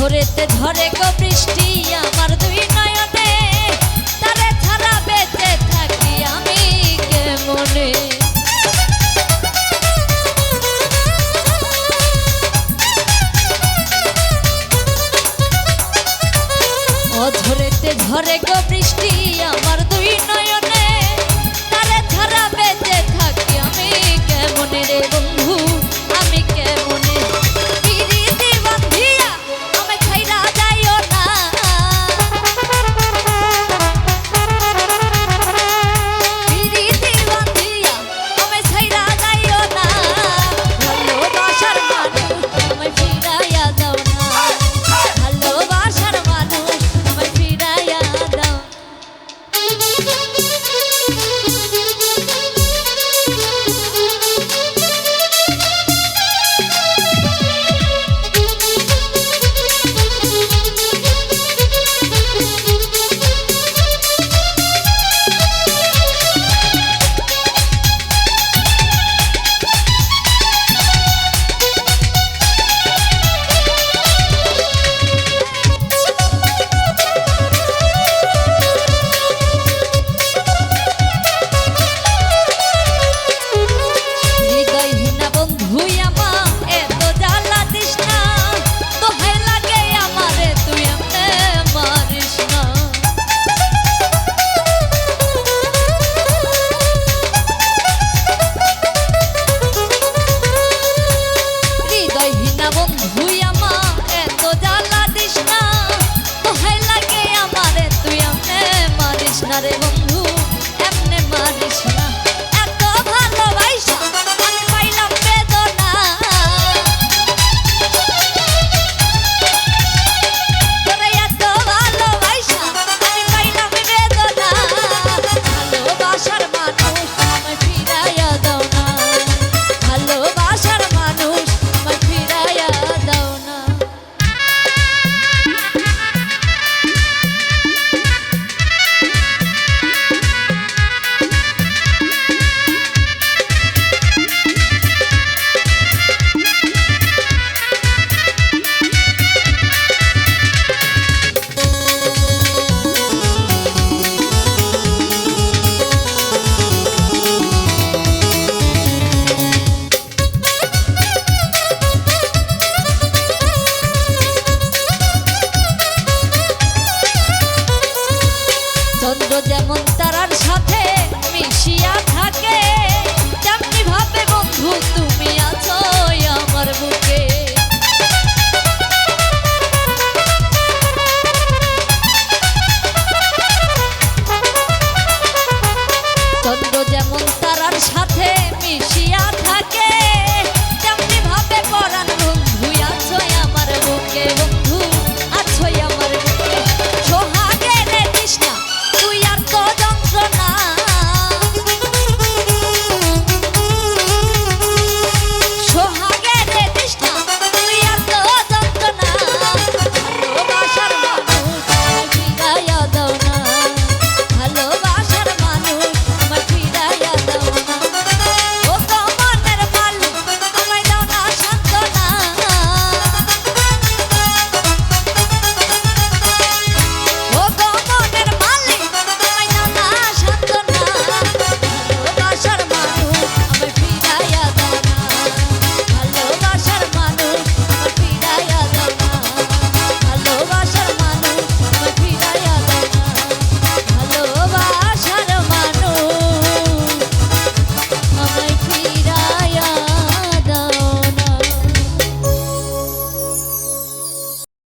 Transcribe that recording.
অঝরেতে ঝরে গো বৃষ্টি, আমার দুই নয়নে। তারে ছাড়া বেঁচে থাকি আমি কেমনে? অঝরেতে ঝরে গো বৃষ্টি, আমার মানুষ না